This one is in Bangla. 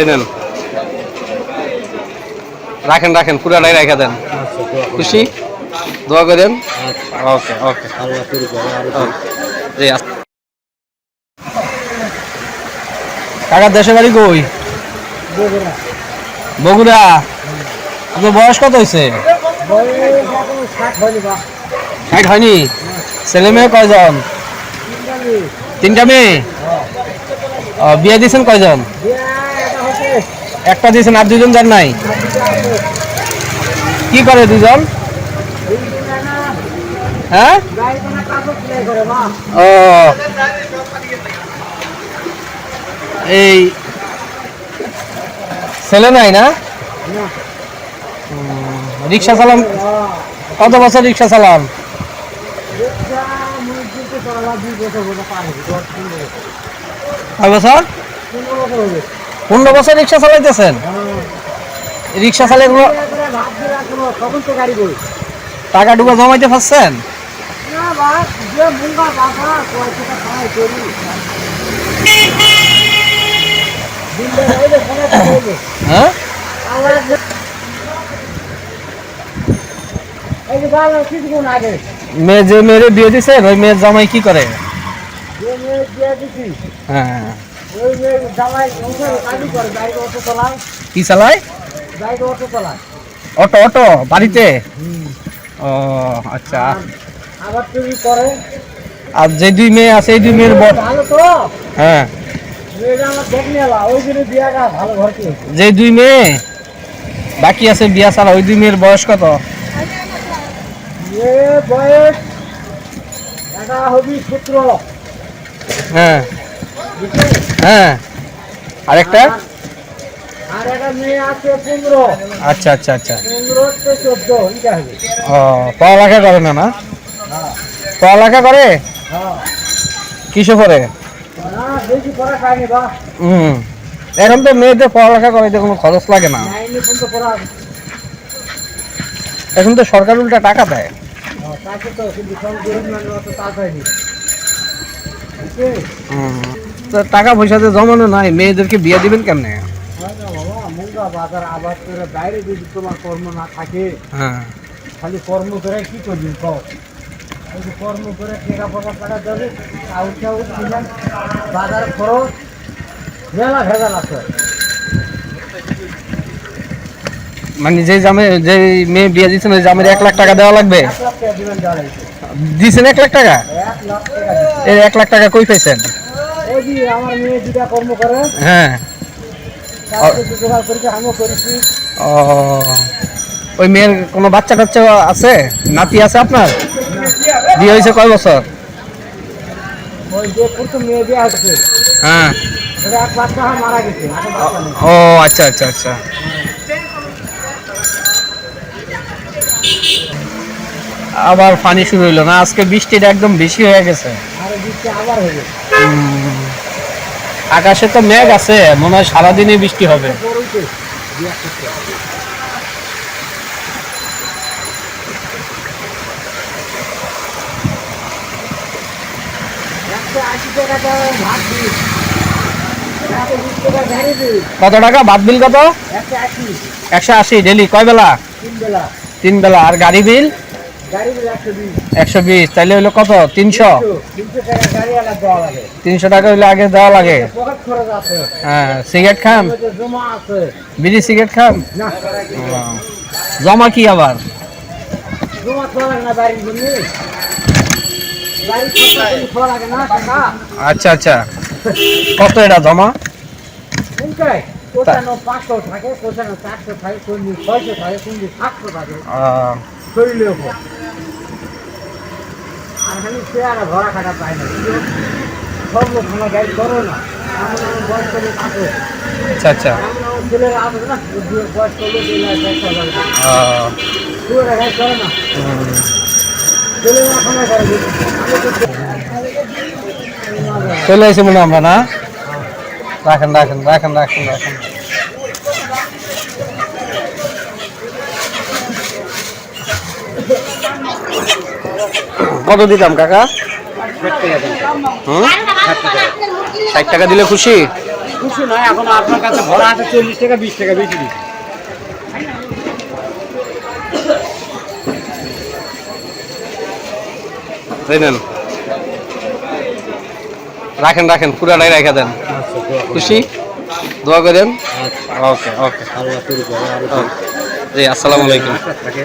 এই নেন। রাখেন রাখেন পুরাটাই রেখে দেন। খুশি? দোয়া করেন? ওকে ওকে। জি কাকার দেশে বাড়ি কই? বগুড়া। আপনার বয়স কত হয়েছে? ষাট হয়নি ছেলে মেয়ে কয়জন? তিনটা মেয়ে। ও, বিয়ে দিয়েছেন কয়জন? একটা দিয়েছেন আর দুজন যান নাই? কি করে দুজন? হ্যাঁ? ও। এই ছেলে নাই না? রিক্সা চালান। কত বছর রিক্সা চালান? কয় বছর? পনেরো বছর রিক্সা চালাইতেছেন? রিক্সা চালাই কোনো তখন তো গাড়ি করি টাকা টুকা জমাইতে পারছেন? হ্যাঁ? মেয়ে যে মেয়েরে বিয়ে দিছে, ওই মেয়ের জামাই কি করে? হ্যাঁ। কি চালায়? অটো অটো বাড়িতে? ও আচ্ছা। আর যে দুই মেয়ে আছে এই দুই মেয়ের বর হ্যাঁ। যে দুই মেয়ে বাকি আছে বিয়া ছাড়া ওই দুই মেয়ের বয়স কত? বয়স হ্যাঁ? হ্যাঁ। আরেকটা? আচ্ছা আচ্ছা আচ্ছা। ও পড়ালেখা করে না না? পড়ালেখা করে? কিসে করে হুম। এখন তো মেয়েদের পড়ালেখা করাইতে কোনো খরচ লাগে না। এখন তো সরকার উল্টা টাকা দেয়। হ্যাঁ, তো টাকা পয়সাতে জমানো নাই মেয়েদেরকে বিয়ে দিবেন কেমনে? মুঙ্গা বাজার আবাদ করে বাইরে যদি তোমার কর্ম না থাকে হ্যাঁ। খালি কর্ম করে কি করবি কর্ম করে টাকা পয়সা টাকা যাবে আউট আউট বাজার খরচ মেলা ভেজাল আছে। মানে যে জামে যে মেয়ে বিয়ে দিচ্ছেন ওই জামের এক লাখ টাকা দেওয়া লাগবে? দিচ্ছেন এক লাখ টাকা? এক লাখ টাকা কই পাইছেন? যে আমার মেয়ে দুটা কর্ম করে। হ্যাঁ। করেছে করেছি। ও ওই মেয়ের কোনো বাচ্চা টাচ্চা আছে? নাতি আছে আপনার? বিয়ে হয়েছে কয় বছর? হ্যাঁ। গেছে ও আচ্ছা আচ্ছা আচ্ছা। আবার পানি শুরু হইল না? আজকে বৃষ্টিটা একদম বেশি হয়ে গেছে। আবার হবে আকাশে তো মেঘ আছে, মনে হয় সারাদিনই বৃষ্টি হবে। কত টাকা? বাদ বিল কত? একশো আশি। ডেলি, কয় বেলা। তিন বেলা। আর গাড়ি বিল? একশো বিশ তাহলে হইল কত? তিনশো? তিনশো টাকা হইলে আগে দেওয়া লাগে। হ্যাঁ সিগারেট খান? জমা বিড়ি সিগারেট খান? জমা কি আবার? আচ্ছা আচ্ছা। কত এটা জমা? থাকে খালি চেয়ারে ঘোরা খাটা পায় না। সব লোক আমার গাড়ি করো না। আচ্ছা আচ্ছা। এখন চলে এসে মনে আমরা না? রাখেন রাখেন রাখেন রাখেন রাখেন। কত দিতাম কাকা? ষাট টাকা দিলে খুশি? খুশি নয় এখন আপনার কাছে ভরা আছে চল্লিশ টাকা বিশ টাকা বেশি দিচ্ছি। এই নেন। রাখেন রাখেন পুরাটাই রেখে দেন। আচ্ছা। খুশি? দোয়া করেন? আচ্ছা ওকে ওকে জি আসসালামু আলাইকুম। থাকে।